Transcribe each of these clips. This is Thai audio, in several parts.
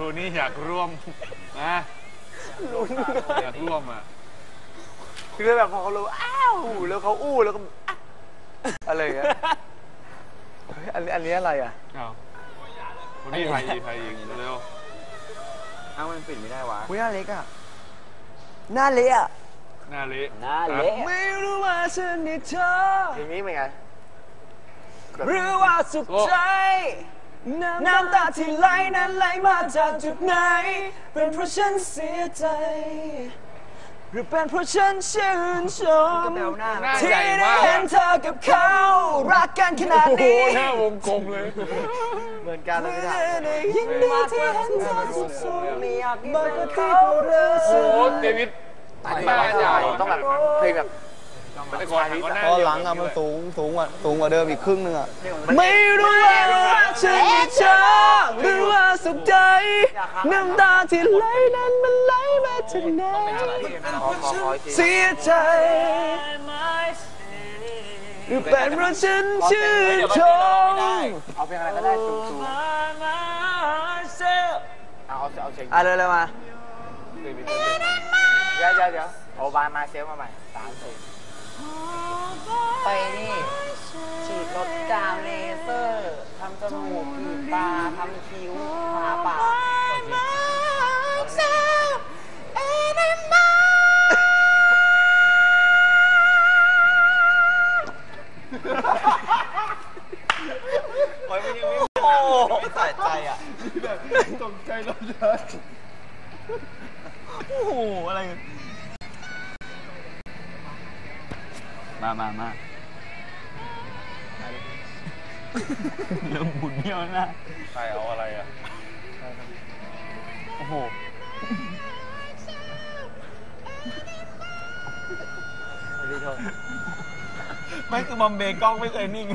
รูนี่อยากร่วมนะอยากร่วมอะคือแบบพอเขารู้อ้าวแล้วเขาอู้แล้วก็อะอะไรอย่างเงี้ยเฮ้ยอันนี้อันนี้อะไรอะเอาครูนี่ไทยอีกไทยอีกเร็วเอ้ามันปิดไม่ได้วะอุ้ยหน้าเล็กอะหน้าเล็กอะหน้าเละหน้าเละไม่รู้ว่าฉันนี่เธอเพลงนี้เป็นไงหรือว่าสุขใจ น้ำตาที่ไหลนั้นไหลมาจากจุดไหน เป็นเพราะฉันเสียใจ หรือเป็นเพราะฉันชื่นชมหน้าที่ใหญ่ได้มากเห็นเธอกับเขา รักกันขนาดโอ้โหนี้ หน้าวงกลมเลย เหมือนกันเลยไม่ได้ยิ่งดีที่เห็นเธอสุขสมมากกว่าที่เขารู้สึโอ้กโหเดวิดอันนี้หน้าใหญ่ต้องแบบเพลงแบบ แต่ก่อนหันก็หน้าพอหลังอะมันสูงสูงกว่าสูงกว่าเดิมอีกครึ่งหนึงอะไม่รู้ว่าฉันอิจฉาหรือว่าสุขใจ น้ำตาที่ไหลนั้นมันไหลมาจากไหนขอขอขออีกทีเสียใจหรือเป็นเพราะฉันชื่นชมเอาเพลงอะไรก็ได้สูงๆเอาเอาเอาเสียงอะเร็วๆมาเดี๋ยวเดี๋ยวเดี๋ยวเอาบานมาเซลมาใหม่สามสี่ไป นี่ฉีดรถกาวเลเซอร์ทำจมูกขีดตาทำคิ้วทาปากโอ้ไม่ใส่ใจอะตกใจเราจะโอ้โห อะไร มามามา เริ่มหมุนเยี่ยวนะใครเอาอะไรอะ โอ้โห ไม่คือบอมเบย์กล้องไม่เคยนิ่ง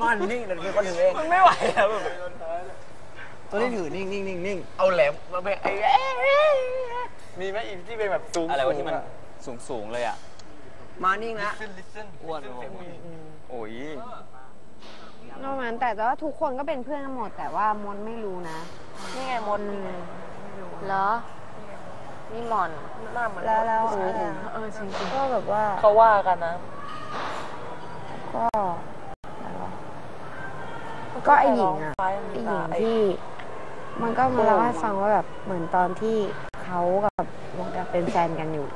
มันนิ่งเดี๋ยวมีคนถึงเองมันไม่ไหวแล้วแบบตัวนี้ถือนิ่งนิ่งนิ่งนิ่งเอาแหลมมาเป็นไอ้มีไหมอีกที่เป็นแบบสูงอะไรวะที่มันสูงสูงๆเลยอะมานิ่งนะอ้วน โอ้ยนอกนั้นแต่ว่าทุกคนก็เป็นเพื่อนกันหมด แต่ว่ามนไม่รู้นะนี่ไงมดเหรอ นี่หมอนหน้าเหมือนแล้วแล้วเออะไรออะเออจริงก็แบบว่าๆเขาว่ากันนะ ก็อะไรวะก็ไอหญิงอะไอหญิงที่ มันก็มาเล่าให้ฟังว่าแบบเหมือนตอนที่เขากับวงการเป็นแฟนกันอยู่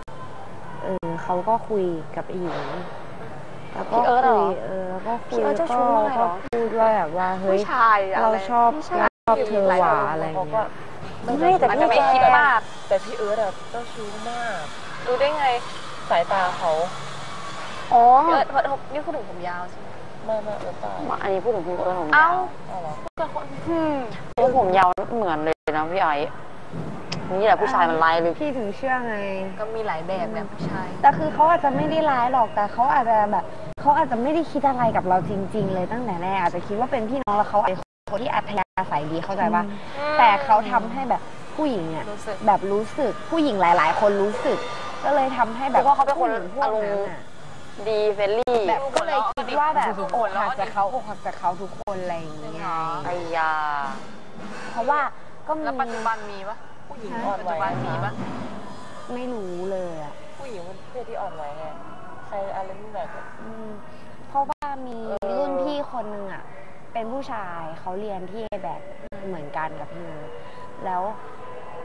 เออเขาก็คุยกับไอหญิง แล้วก็พี่เอิร์ธเหรคุอยเออแล้วก็คุยพี่เอิร์ธแล้วเจ้าก็ชู้มากเลยเหรก็อพูดว่าแบบว่าเฮ้ยผู้ชายอะเราไรชอบผู้ชายชอบเธอหว่าอะไรอย่างเงี้ย ไม่แต่อาจพี่จะไม่คิดมาก แต่พี่เอิร์ธอะเจ้าชู้มากรู้ได้ไงสายตาเขาอ๋อเอิร์ธเอิร์ธนี่พูดถึงผมยาวใช่ไหมไม่ไม่เอิร์ธตาอันนี้พูดถึงผมเอิร์ธผมเอ้ายาวเอาเหรอตัวผมยาวเหมือนเลยนะพี่ไอ้ นี่แหละผู้ชายมันไล่เลยพี่ถึงเชื่อไง ก็มีหลายแบบแบบผู้ชาย แต่คือเขาอาจจะไม่ได้ร้ายหรอกแต่เขาอาจจะแบบเขาอาจจะไม่ได้คิดอะไรกับเราจริง ๆ เลยตั้งแต่แรกอาจจะคิดว่าเป็นพี่น้องแล้วเขาเป็นคนที่อัธยาศัยดีเข้าใจปะแต่เขาทำให้แบบผู้หญิงเนี่ยรู้สึก แบบรู้สึกผู้หญิงหลาย ๆ คนรู้สึก ก็เลยทำให้แบบเพราะว่าเขาเป็นคนผู้หญิงพวกอารมณ์นั้นน่ะดีเฟรนลี่แบบก็เลยคิดว่าแบบอกหักจากเขาอกหักจากเขาทุกคนอะไรอย่างเงี้ยไอ้ยาเพราะว่าก็มีแล้วปัจจุบันมีปะ ผู้หญิงฮะอ่อนไหวปัจจุบันมีปะ ไม่รู้เลยอะผู้หญิงมันเพศที่อ่อนไหวไงใครอะไรไม่แบบ อืมเพราะว่ามีรุ่นพี่คนหนึ่งอะ เป็นผู้ชายเขาเรียนที่แบบเหมือนกันกับพี่เนยแล้ว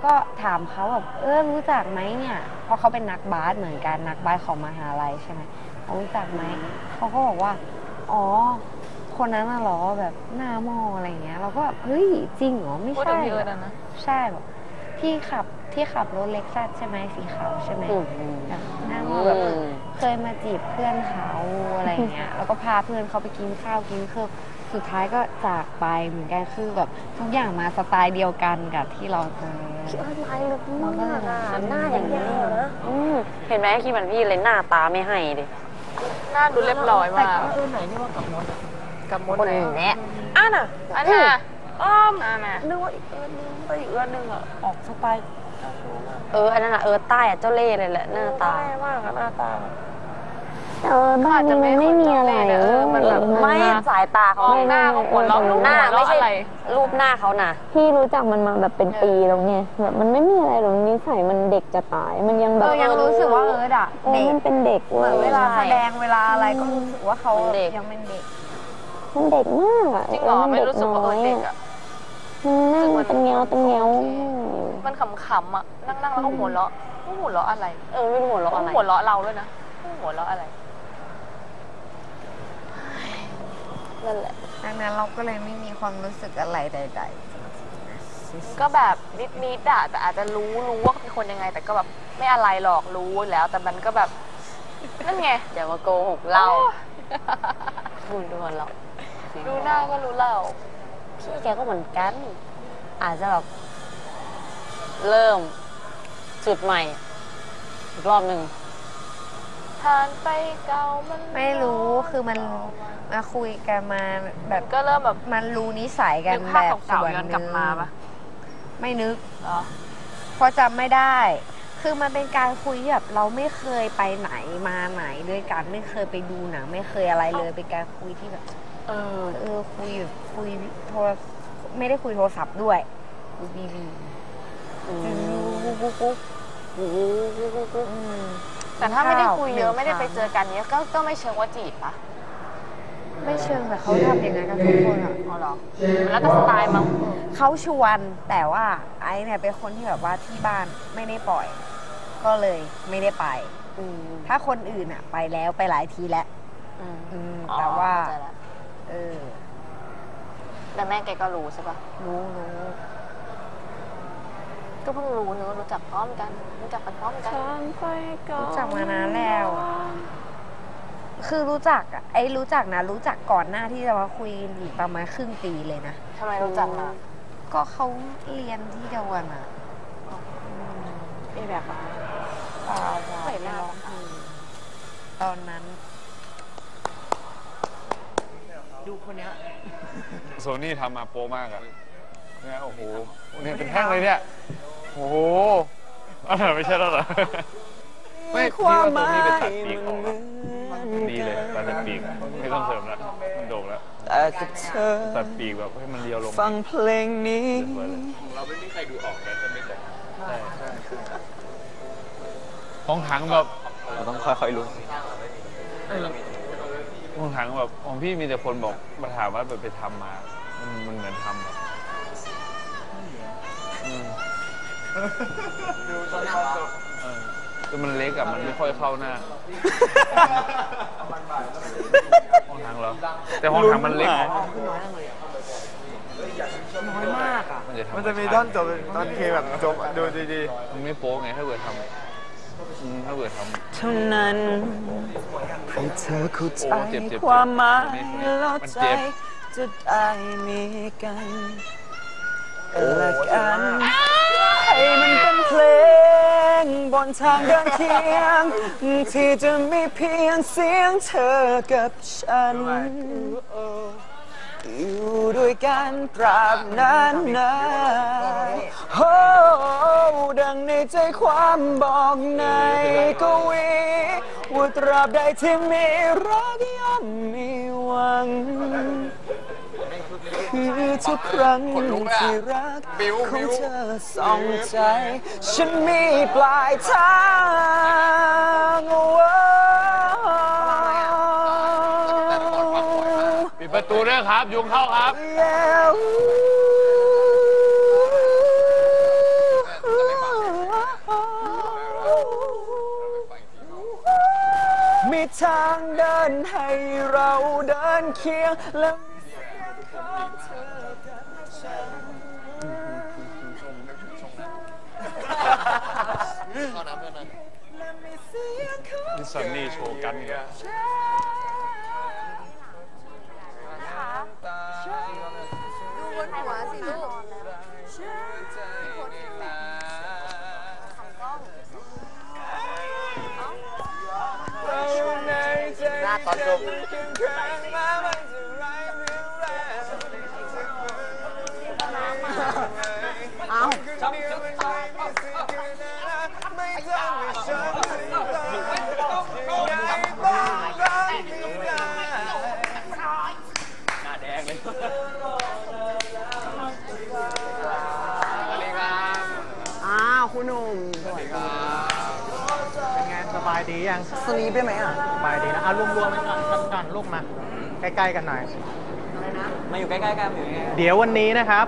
ก็ถามเขาแบบเออรู้จักไหมเนี่ย เพราะเขาเป็นนักบาสเหมือนกันนักบาสของมหาลัยใช่ไหมเขารู้จักไหมเขาก็บอกว่า อ๋อ คนนั้นน่ะเหรอแบบหน้ามออะไรอย่างเงี้ย เราก็แบบเฮ้ยจริงเหรอไม่พูดใช่ถึงพี่เอิร์ธอะนะ ใช่แบบ ที่ขับที่ขับรถเล็กซัสใช่ไหมสีขาวใช่ไหมอืมแบบหน้ามอแบบเคยมาจีบเพื่อนเขาอะไรเงี้ยแล้วก็พาเพื่อนเขาไปกินข้าวกินเครื่องสุดท้ายก็จากไปเหมือนกันคือแบบทุกอย่างมาสไตล์เดียวกันกับที่เราเจอพี่เอิร์ธไล่ลึกมากอะหน้าอย่างเงี้ยนะอืมเห็นไหมคิดเหมือนพี่เลยหน้าตาไม่ให้ดิหน้าดูเรียบร้อยมากแต่ก็เออไหนนี่ว่ากับมดกับมดคนไหนแนะอะน่ะอันน่ะ อ้อมอ่านะนึกว่าอีกเอิร์ธนึงแต่อีกเอิร์ธนึงอะออกสไตล์เจ้าชู้มากเอออันนั้นอะเออใต้อะเจ้าเล่ห์เลยแหละหน้าตาใช่มากอะหน้าตาแเออบ้านนี้มันไม่มีอะไรเออมันแบบ ไม่สายตาเขาไม่หน้าเขาหัวเราะไม่หน้าไม่ใช่รูปหน้าเขาน่ะพี่รู้จักมันมาแบบเป็นปีแล้วไงแบบมันไม่มีอะไรหรอกนิสัยมันเด็กจะตาย มันยังแบเอบอยังรู้สึกว่าเอิร์ดอะเออเด็กมันเป็นเด็กเหมืเว้อนยเวลาแสดงเวลาอะไรก็รู้สึกว่าเขาเป็นเด็กยังเป็นเด็กมันเด็กมากอะจริงเหรอมันไม่เด็กรู้สึกน้ว่าอเออยเด็กอะอะมั นนั่งเป็นเงาเป็นเงามันขำๆอะนั่งๆแล้วก็หัวเราะก็หัวเราะอะไร เออไม่รู้หัวเราะอะไรหัวเราะเราด้วยนะหัวเราะอะไรนั่นแหละดังนั้นเราก็เลยไม่มีความรู้สึกอะไรใดก็แบบนิดๆอะแต่อาจจะรู้รู้ว่าเป็นคนยังไง แต่ก็แบบไม่อะไรหรอกรู้แล้ว แต่มันก็แบบนั่นไงอย่ามาโกหกเราคุณดูหัวเราะดูหน้าก็รู้เรา พี่แกก็เหมือนกัน อาจจะแบบเริ่มจุดใหม่อีกรอบหนึ่งผ่านไปเก่ามันๆไม่รู้คือมันมาคุยกันมาแบบก็เริ่มแบบมันรู้นิสัยกันนึกแบภาพบเก่าส่วนๆย้อนหกลันึ่บงมาปะไม่นึก เหรอ เพราะจำไม่ได้ คือมันเป็นการคุยที่แบบเราไม่เคยไปไหนมาไหนด้วยกันไม่เคยไปดูหนังไม่เคยอะไรเลย เป็นการคุยที่แบบ เออ เออคุยแบบคุยโทรไม่ได้คุยโทรศัพท์ด้วยคุยบีบีอืมกุ๊กกุ๊กกุ๊กอืมแต่ถ้าไม่ได้คุยเยอะข้าวไม่ได้ไปหนึ่งเจอกันเนี้ยก็ก็ไม่เชิงว่าจีบปะไม่เชิงแต่เขาทำอย่างนั้นกับทุกคนอะอ๋อเหรอแล้วก็สไตล์มั้งเขาชวนแต่ว่าไอ้เนี่ยเป็นคนที่แบบว่าที่บ้านไม่ได้ปล่อย ก็เลยไม่ได้ไปอืมถ้าคนอื่นอะ ไปแล้วไปหลายทีแล้วอืมอืมอ๋อแต่ว่า เข้ใจละเออ แต่แม่แกก็รู้ใช่ปะรู้รู้ก็เพิ่งรู้เนอะรู้จักพร้อมกัน รู้จักกันพร้อมกันรู้จักมานานแล้ว คือรู้จักอะไอ้รู้จักนะ รู้จักก่อนหน้าที่จะมาคุยกันอีกประมาณครึ่งปีเลยนะ ทำไมรู้จักมาก็เขาเรียนที่เดียวกันอะมีแบบมาเปล่าเปล่าไม่เห็นหน้าร้องเพลงตอนนั้น ดูคนเนี้ยโซนี่ทำมาโปรมากอะเนี่ยโอ้โหเนี่ยเป็นแท่งเลยเนี่ยโอ้โหอะไรไม่ใช่แล้วเหรอไม่พี่ว่าโซนี่ไปตัดปีกออกอะดีเลยตัดปีกไม่ต้องเสริมแล้วมันโด่งแล้วแต่กับเธอตัดปีกแบบให้มันเรียวลงฟังเพลงนี้เราไม่มีใครดูออกเลยจะไม่ตกใช่ใช่ของถังแบบเราต้องค่อยๆรู้ ของถังแบบของพี่มีแต่คนบอกมาถามว่าแบบไปทำมา มันมันเหมือนทำอะอืมเออคือมันเล็กอะมันไม่ค่อยเข้าหน้าห้องถังเหรอ แต่ห้องถังมันเล็กลุ้นน้อยมากอะมันจะทำมันจะมีท่อนจบตอนเคแบบจบดูดีมันไม่โป๊ไงถ้าเกิดทำอืม ถ้าเกิดทำเท่านั้นเพื่อเธอเข้าใจโอ้เจ็บเจ็บความหมายเจ็บแล้วมันใจเจ็บจะได้มีกันและกันให้มันเป็นเพลงบนทางเดินเคียง ที่จะมีเพียงเสียงเธอกับฉัน อยู่ด้วยกันตราบนานนานโอ้ดังในใจความบอกในกวีว่าตราบใดที่มีรักย่อมมีหวัง คือทุกครั้งที่รักของเธอส่องใจ ฉันมีปลายทาง ดประตูด้วยครับ ยุงเข้าครับ มีทางเดินให้เราเดินเคียงและมีเสียงของเธอกับฉันและมีเสียงของนี่ซันนี่โชว์กันอีกแล้ว 係華師嗰度。không chấm chấm mấy giờ mới sớm ngày ba mươi là đèn lên. ายดียังสลีปได้ไหมอะ สบายดีนะเอารวมๆกันก่อนกันก่อนลูกมา ใกล้ๆกันหน่อย มาอยู่ใกล้ๆกันมาอยู่ใกล้ๆกันเดี๋ยววันนี้นะครับ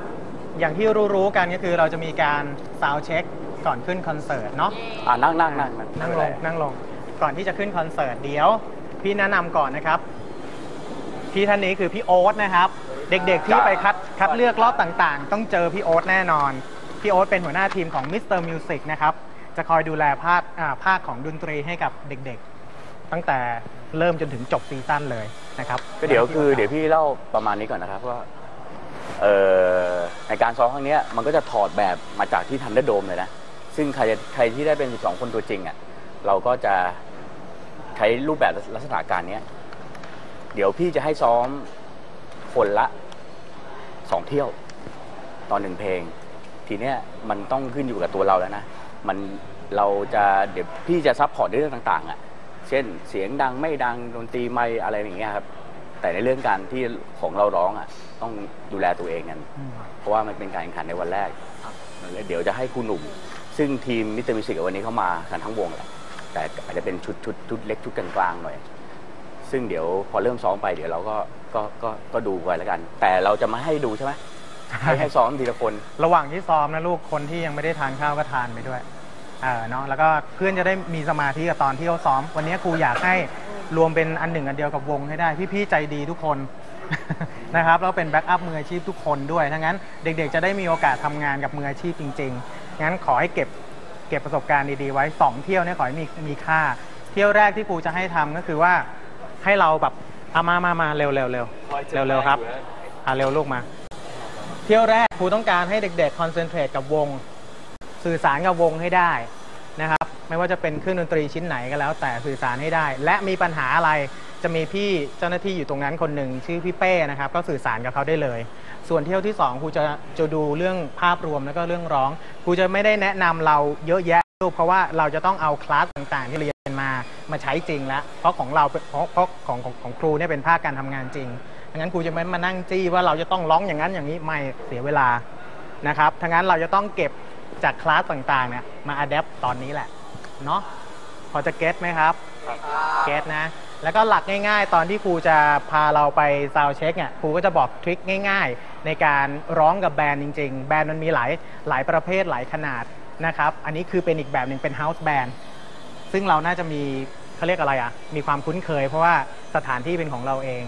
อย่างที่รู้ๆกันก็คือเราจะมีการซาวเช็คก่อนขึ้นคอนเสิร์ตเนาะ อ่านั่งนั่งนั่งนั่งลงนั่งลงก่อนที่จะขึ้นคอนเสิร์ตเดี๋ยว พี่แนะนำก่อนนะครับ พี่ท่านนี้คือพี่โอ๊ตนะครับ เด็กๆที่ไปคัดคัดเลือกรอบต่างๆ ต้องเจอพี่โอ๊ตแน่นอน พี่โอ๊ตเป็นหัวหน้าทีมของ Mr. Music นะครับ จะคอยดูแลภาคอ่าภาคของดนตรีให้กับเด็กๆ ตั้งแต่เริ่มจนถึงจบซีซั่นเลยนะครับก็เดี๋ยวคือเดี๋ยวพี่เล่าประมาณนี้ก่อนนะครับว่าเอ่อในการซ้อมครั้งเนี้ยมันก็จะถอดแบบมาจากที่ทันเดอร์โดมเลยนะ ซึ่งใครจะใครที่ได้เป็น 12 คนตัวจริงอะเราก็จะใช้รูปแบบลักษณะการเนี้ยเดี๋ยวพี่จะให้ซ้อมคนละสองเที่ยวตอนหนึ่งเพลง ทีเนี้ยมันต้องขึ้นอยู่กับตัวเราแล้วนะ มันเราจะเดี๋ยวพี่จะซัพพอร์ตในเรื่องต่างๆอะเช่นเสียงดังไม่ดังดนตรีไม่อะไรอย่างเงี้ยครับแต่ในเรื่องการที่ของเราร้องอะต้องดูแลตัวเองกันอืมเพราะว่ามันเป็นการแข่งขันในวันแรกแล้วเดี๋ยวจะให้ครูหนุ่ม ซึ่งทีมมิสเตอร์มิวสิกวันนี้เขามากันทั้งวงแหละแต่อาจจะเป็นชุดชุดชุดเล็กชุดกลางๆหน่อย ซึ่งเดี๋ยวพอเริ่มซ้อมไปเดี๋ยวเราก็ก็ก็ก็ดูไปแล้วกัน แต่เราจะมาให้ดูใช่ไหม ให้ให้ซ้อมทีละคน ระหว่างที่ซ้อมนะลูกคนที่ยังไม่ได้ทานข้าวก็ทานไปด้วยเออเนาะแล้วก็เพื่อนจะได้มีสมาธิกับตอนที่เขาซ้อม วันนี้ครูอยากให้รวมเป็นอันหนึ่งอันเดียวกับวงให้ได้ พี่ๆใจดีทุกคน นะครับแล้วเป็นแบ็กอัพมืออาชีพทุกคนด้วยทั้งนั้นเด็กๆ จะได้มีโอกาสทำงานกับมืออาชีพจริง ๆ งั้นขอให้เก็บเก็บประสบการณ์ดีๆไว้สองเที่ยวเนี่ยขอให้มีมีค่า เที่ยวแรกที่ครูจะให้ทำก็คือว่าให้เราแบบเอามามามาเร็วๆเร็วเร็วเร็วเร็วๆครับอ่าเร็วลูกมาเที่ยวแรกครูต้องการให้เด็กๆคอนเซนเทรตกับวง สื่อสารกับวงให้ได้นะครับ ไม่ว่าจะเป็นเครื่องดนตรีชิ้นไหนก็แล้ว แต่สื่อสารให้ได้ และมีปัญหาอะไรจะมีพี่เจ้าหน้าที่อยู่ตรงนั้นคนหนึ่งชื่อพี่เป้นะครับ ก็สื่อสารกับเขาได้เลย ส่วนเที่ยวที่สองครูจะจะดูเรื่องภาพรวมแล้วก็เรื่องร้องครูจะไม่ได้แนะนำเราเยอะแยะ ลูกเพราะว่าเราจะต้องเอาคลาสต่างๆ ที่เรียนมามาใช้จริงแล้ว เพราะของเราเพราะเพราะของของของครูเนี่ยเป็นภาคการทำงานจริงดังนั้นครูจะไม่มานั่งจี้ว่าเราจะต้องร้องอย่างนั้นอย่างนี้ไม่เสียเวลานะครับทั้งนั้นเราจะต้องเก็บจากคลาสต่างๆเนี่ยมาอัดแอปตอนนี้แหละเนาะพอจะเก็ตไหมครับเก็ตนะ แล้วก็หลักง่าย ๆ ตอนที่ครูจะพาเราไปซาวเช็คเนี่ยครูก็จะบอกทริคง่าย ๆ ในการร้องกับแบรนด์จริง ๆ แบรนด์มันมีหลายหลายประเภทหลายขนาด นะครับ อันนี้คือเป็นอีกแบบหนึ่งเป็นเฮาส์แบนด์ซึ่งเราน่าจะมีเขาเรียกอะไรอะ มีความคุ้นเคย เพราะว่าสถานที่เป็นของเราเอง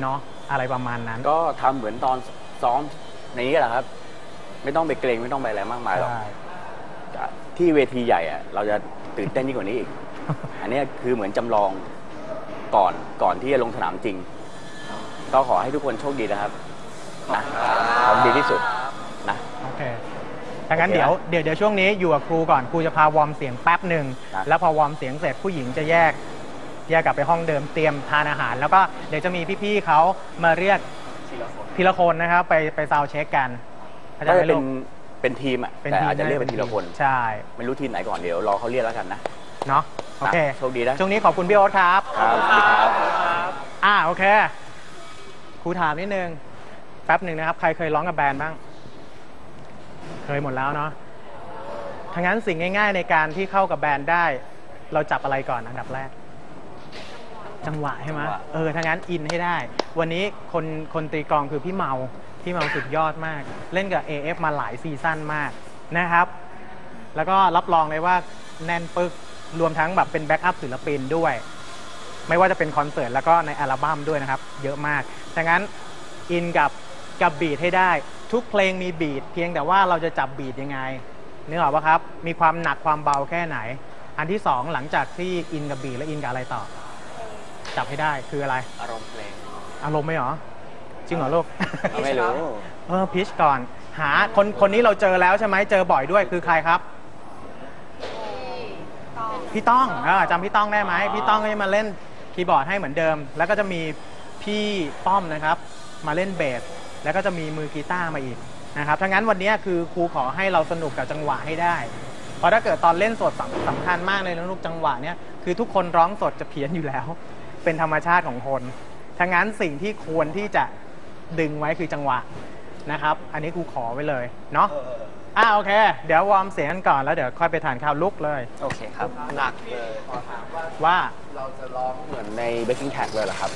เนาะอะไรประมาณนั้น ก็ทำเหมือนตอนซ้อมในนี้แหละครับ ไม่ต้องไปเกรงไม่ต้องไปอะไรมากมายหรอกใช่ที่เวทีใหญ่อะเราจะตื่นเต้นยิ่งกว่านี้อีก อันเนี้ยคือเหมือนจำลองก่อนก่อนที่จะลงสนามจริง ก็ขอให้ทุกคนโชคดีนะครับนะทำดีที่สุดนะ โอเค ดังนั้นโอเคเดี๋ยวนะเดี๋ยวเดี๋ยวช่วงนี้อยู่กับครูก่อนครูจะพาวอร์มเสียงแป๊บหนึ่งครับแล้วพอวอร์มเสียงเสร็จผู้หญิงจะแยก แยกกลับไปห้องเดิมเตรียมทานอาหาร แล้วก็เดี๋ยวจะมีพี่ๆเขามาเรียกทีละคนนะครับไปไปซาวด์เช็คกันเข้าใจก็ไหมจะเป็ลูนกเป็นทีมอะเป็นแต่ทีมอาจจะเรียกเป็นทีละคนใช่ไม่รู้ทีมไหนก่อนเดี๋ยวรอเขาเรียกแล้วกันนะเนาะโอเคนะโชคดีนะช่วงนี้ขอบคุณพี่โอ๊ตครับครับสวัสดีครับอ่าโอเคครูถามนิดนึงแป๊บหนึ่งนะครับ ใครเคยร้องกับแบรนด์บ้าง เคยหมดแล้วเนาะทั้างนั้นสิ่งง่าย ๆ ในการที่เข้ากับแบรนด์ได้ เราจับอะไรก่อนอันดับแรก จังหวะใช่ไหมจังหวะ เออทั้างนั้นอินให้ได้ วันนี้คนคนตีกลองคือพี่เมา พี่เมาสุดยอดมาก เล่นกับ AF มาหลายซีซั่นมากนะครับ แล้วก็รับรองเลยว่าแน่นปึกรวมทั้งแบบเป็นแบ็กอัพศิลปินด้วย ไม่ว่าจะเป็นคอนเสิร์ตแล้วก็ในอัลบั้มด้วยนะครับ เยอะมากดังนั้นอินกับกับบีทให้ได้ ทุกเพลงมีบีทเพียงแต่ว่าเราจะจับบีทยังไงนึกออกปะครับ มีความหนักความเบาแค่ไหน อันที่สองหลังจากที่อินกับบีทแล้วอินกับอะไรต่อ จับให้ได้คืออะไร อารมณ์เพลง อารมณ์ไหมเหรอ จริงเหรอลูก ไม่รู้ เออพิชก่อน หาคนคนนี้เราเจอแล้วใช่ไหมเจอบ่อยด้วยคือใครครับ พี่ต้องเออจำพี่ต้องได้ไหม พี่ต้องก็จะมาเล่นคีย์บอร์ดให้เหมือนเดิม แล้วก็จะมีพี่ป้อมนะครับ มาเล่นเบส แล้วก็จะมีมือกีตาร์มาอีกนะครับทั้งนั้นวันนี้คือครูขอให้เราสนุกกับจังหวะให้ได้ เพราะถ้าเกิดตอนเล่นสดสำสำคัญมากเลยนะลูกจังหวะเนี้ยคือทุกคนร้องสดจะเพี้ยนอยู่แล้ว เป็นธรรมชาติของคนทั้งนั้นสิ่งที่ควรที่จะดึงไว้คือจังหวะนะครับ อันนี้ครูขอไว้เลยเนาะอ่าโอเค เดี๋ยววอร์มเสียงกันก่อนแล้วเดี๋ยวค่อยไปทานข้าวลุกเลย โอเคครับ หนักเลยว่าเราจะร้องเหมือนใน backing track เลยเหรอครับ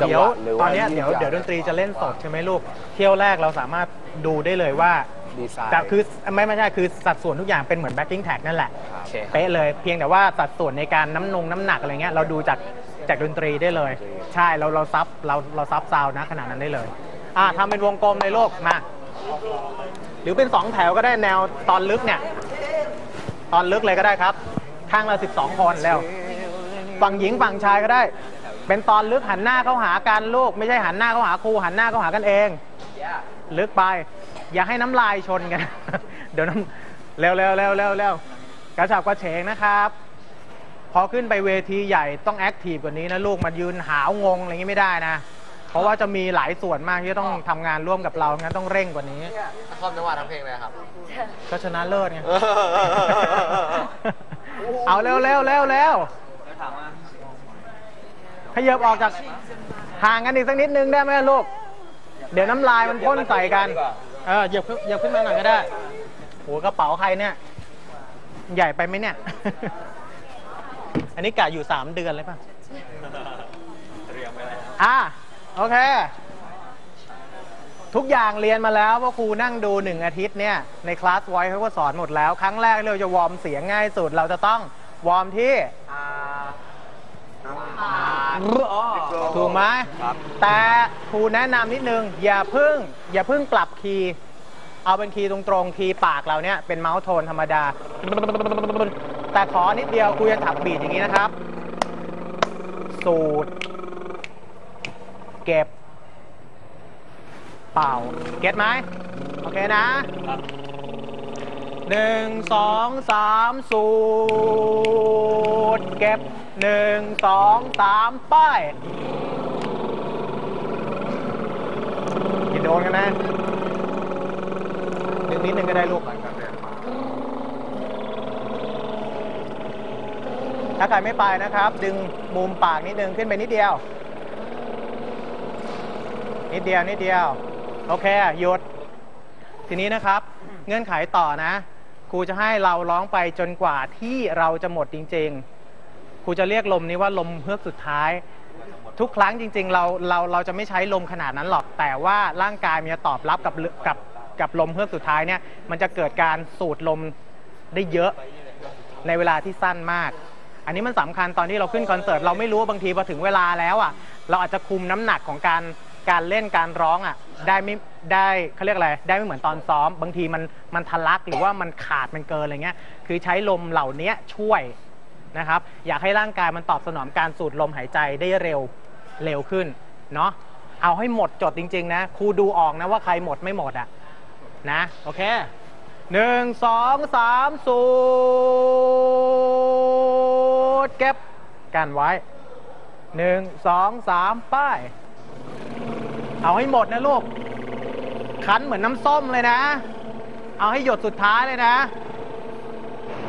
จังเดี๋หยววะหรือตว่าอนเนี้ยเดี๋ยวเดี๋ยวดนตรีจะเล่นสดใช่ไหมลูก เที่ยวแรกเราสามารถดูได้เลยว่าดีไซน์แต่คือไม่ไม่ใช่คือสัดส่วนทุกอย่างเป็นเหมือน backing track นั่นแหละ โอเคครับ เป๊ะเลยเพียงแต่ว่าสัดส่วนในการน้ำนงน้ำหนักอะไรเงี้ยเราดูจากจากดนตรีได้เลย ใช่เราเราซับเราเราซับซาวน์นะขนาดนั้นได้เลย อ่าทำเป็นวงกลมเลยลูกมาหรือเป็นสองแถวก็ได้แนวตอนลึกเนี่ย ตอนลึกเลยก็ได้ครับ ข้างละ12 คนแล้วฝั่งหญิงฝั่งชายก็ได้ เป็นตอนลึกหันหน้าเข้าหากันลูก ไม่ใช่หันหน้าเข้าหาครูหันหน้าเข้าหากันเอง ลึกไป อย่าให้น้ำลายชนกัน เดี๋ยวน้ำเร็วเร็วเร็วเร็วเร็วกระฉับกระเฉงนะครับ พอขึ้นไปเวทีใหญ่ต้องแอคทีฟกว่านี้นะลูกมายืนหาวงงอะไรอย่างนี้ไม่ได้นะ เพราะว่าจะมีหลายส่วนมากที่ต้องทำงานร่วมกับเรางั้นต้องเร่งกว่านี้ชอบจังหวะทั้งเพลงเลยครับ ก็ชนะเลิศไง เอาเร็วเร็วเร็วเร็ว ขยับออกจากห่างกันอีกสักนิดนึงได้ไหมลูก เดี๋ยวน้ำลายมันพ่นใส่กัน เออเหยียบขึ้นเหยียบขึ้นมาหน่อยก็ได้โหกระเป๋าใครเนี่ย ใหญ่ไปไหมเนี่ย อันนี้กะอยู่สามเดือนเลยป่ะอะโอเค ทุกอย่างเรียนมาแล้วเพราะครูนั่งดูหนึ่งอาทิตย์เนี่ยในคลาสไว้เขาก็สอนหมดแล้ว ครั้งแรกเราจะวอร์มเสียงง่ายสุด เราจะต้องวอร์มที่ ถูกไหมแต่ครูแนะนำนิดนึง อย่าพึ่ง อย่าพึ่งปรับคีย์เอาเป็นคีย์ตรงๆคีย์ปากเราเนี่ยเป็นเมาส์โทนธรรมดา แต่ขอนิดเดียวครูจะถักบีดอย่างนี้นะครับ สูดเก็บ เป่า เก็ตไหมโอเคนะ หนึ่งสองสามสูดเก็บหนึ่งสองสามป้ายอย่โดนกันนะดึงนิดนึงก็ได้ลูกถ้าใครไม่ไปนะครับ ดึงมุมปากนิดนึงขึ้นไปนิดเดียว นิดเดียวนิดเดียว โอเคหยุดทีนี้นะครับ เงื่อนไขต่อนะ ครูจะให้เราร้องไปจนกว่าที่เราจะหมดจริง ๆ ครูจะเรียกลมนี้ว่าลมเฮือกสุดท้าย ทุกครั้งจริง ๆ เราเราเราจะไม่ใช้ลมขนาดนั้นหรอก แต่ว่าร่างกายมันจะตอบรับกับกับกับลมเฮือกสุดท้ายเนี่ยมันจะเกิดการสูดลมได้เยอะในเวลาที่สั้นมาก อันนี้มันสำคัญตอนที่เราขึ้นคอนเสิร์ตเราไม่รู้ว่าบางทีพอถึงเวลาแล้วอะเราอาจจะคุมน้ำหนักของการ การเล่นการร้องอะได้ไม่ได้เขาเรียกอะไรได้ไม่เหมือนตอนซ้อม บางทีมันมันทะลักหรือว่ามันขาดมันเกินอะไรเงี้ยคือใช้ลมเหล่านี้ช่วยนะครับอยากให้ร่างกายมันตอบสนองการสูดลมหายใจได้เร็วเร็วขึ้นเนาะเอาให้หมดจดจริง ๆ นะครูดูออกนะว่าใครหมดไม่หมดอะนะโอเคหนึ่งสองสามสูดเก็บกันไว้หนึ่งสองสามป้าย เอาให้หมดนะลูก คั้นเหมือนน้ำส้มเลยนะ เอาให้หยดสุดท้ายเลยนะ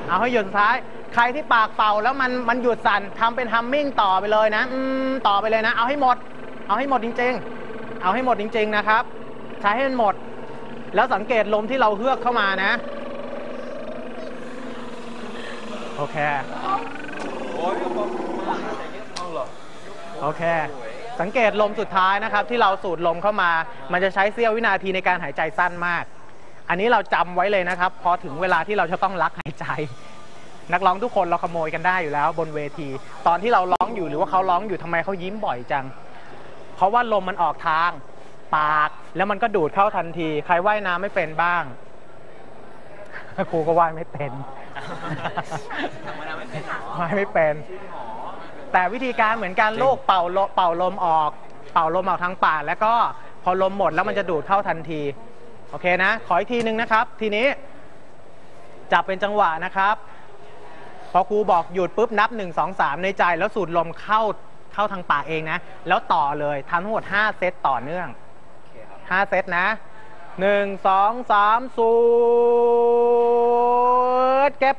เอาให้หยดสุดท้าย ใครที่ปากเป่าแล้วมันมันหยุดสั่นทำเป็นฮัมมิ่งต่อไปเลยนะอืมต่อไปเลยนะ เอาให้หมด เอาให้หมดจริง ๆ เอาให้หมดจริง ๆนะครับ ใช้ให้มันหมด แล้วสังเกตลมที่เราเฮือกเข้ามานะ โอเค โอเค สังเกตลมสุดท้ายนะครับ ที่เราสูดลมเข้ามา มันจะใช้เสี้ยววินาทีในการหายใจสั้นมาก อันนี้เราจำไว้เลยนะครับ พอถึงเวลาที่เราจะต้องลักหายใจ นักร้องทุกคนเราขโมยกันได้อยู่แล้ว บนเวที ตอนที่เราร้องอยู่หรือว่าเขาร้องอยู่ทำไมเขายิ้มบ่อยจัง เพราะว่าลมมันออกทางปาก แล้วมันก็ดูดเข้าทันที ใครว่ายน้ำไม่เป็นบ้างครูก็ว่ายไม่เป็นว่ายไม่เป็น แต่วิธีการเหมือนการโลกเป่าลมเป่าลมออก เป่าลมออกทางปากแล้วก็พอลมหมดแล้วมันจะดูดเข้าทันที โอเคนะ ขออีกทีหนึ่งนะครับ ทีนี้ จับเป็นจังหวะนะครับ พอครูบอกหยุดปุ๊บนับ 1 2 3 ในใจ แล้วสูดลมเข้าเข้าทางปากเองนะ แล้วต่อเลยทำทั้งหมด 5 เซตต่อเนื่อง 5 เซตนะ 1 2 3 สูดเก็บ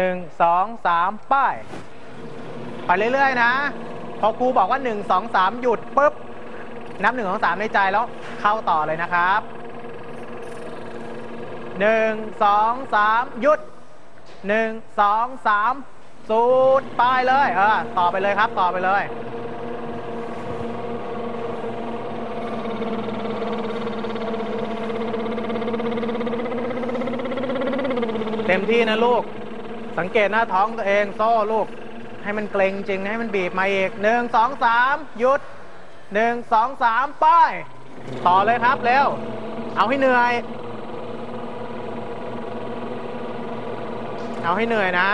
1 2 3 ป้าย ไปเรื่อยๆนะ พอครูบอกว่า 1 2 3 หยุดปุ๊บ นับ1 2 3 ในใจแล้วเข้าต่อเลยนะครับหนึ่งสองสามหยุดหนึ่งสองสามสูดไปเลย เออ ต่อไปเลยครับ ต่อไปเลยเต็มที่นะลูก สังเกตหน้าท้องตัวเอง โซ่ลูก ให้มันเกรงจริงให้มันบีบมาอีกหนึ่งสองสามหยุดหนึ่งสองสามป้าย ต่อเลยครับเร็ว เอาให้เหนื่อย เอาให้เหนื่อยนะ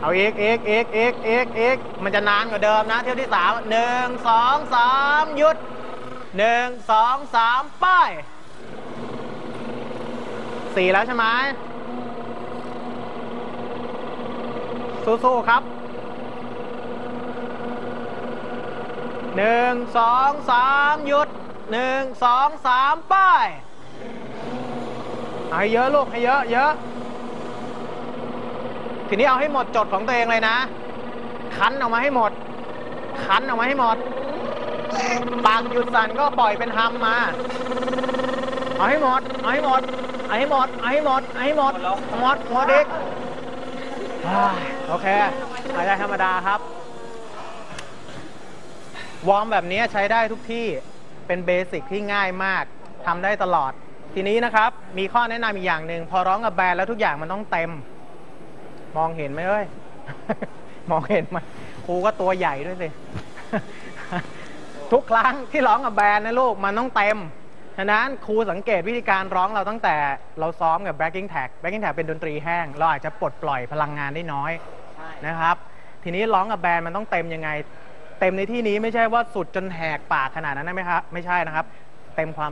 เอาเอีกอีกอีกอีกอีกอีกมันจะนานกว่าเดิมนะ เที่ยวที่สามหนึ่งสองสามหยุดหนึ่งสองสามป้ายสี่แล้วใช่ไหม สู้ๆครับหนึ่งสองสามหยุดหนึ่งสองสามป้ายให้เยอะลูกให้เยอะเยอะ ทีนี้เอาให้หมดจดของตัวเองเลยนะ คันออกมาให้หมด คันออกมาให้หมด ปากหยุดสั่นก็ปล่อยเป็นฮัมมา เอาให้หมด เอาให้หมด เอาให้หมด เอาให้หมด เอาให้หมด หมดหมดอีก โอเคหายใจธรรมดาครับ วอร์มแบบนี้ใช้ได้ทุกที่เป็นเบสิกที่ง่ายมากทำได้ตลอด ทีนี้นะครับ มีข้อแนะนำอีกอย่างหนึ่งพอร้องกับแบรนด์แล้วทุกอย่างมันต้องเต็ม มองเห็นไหมเอ้ย มองเห็นไหมครูก็ตัวใหญ่ด้วยสิ ทุกครั้งที่ร้องกับแบรนด์นะลูกมันต้องเต็ม ฉะนั้นครูสังเกตวิธีการร้องเราตั้งแต่เราซ้อมกับ backing tag backing tag เป็นดนตรีแห้ง เราอาจจะปลดปล่อยพลังงานได้น้อยนะครับ ทีนี้ร้องกับแบรนด์มันต้องเต็มยังไง เต็มในที่นี้ไม่ใช่ว่าสุดจนแหกปากขนาดนั้นนะไหมครับ ไม่ใช่นะครับ เต็มความ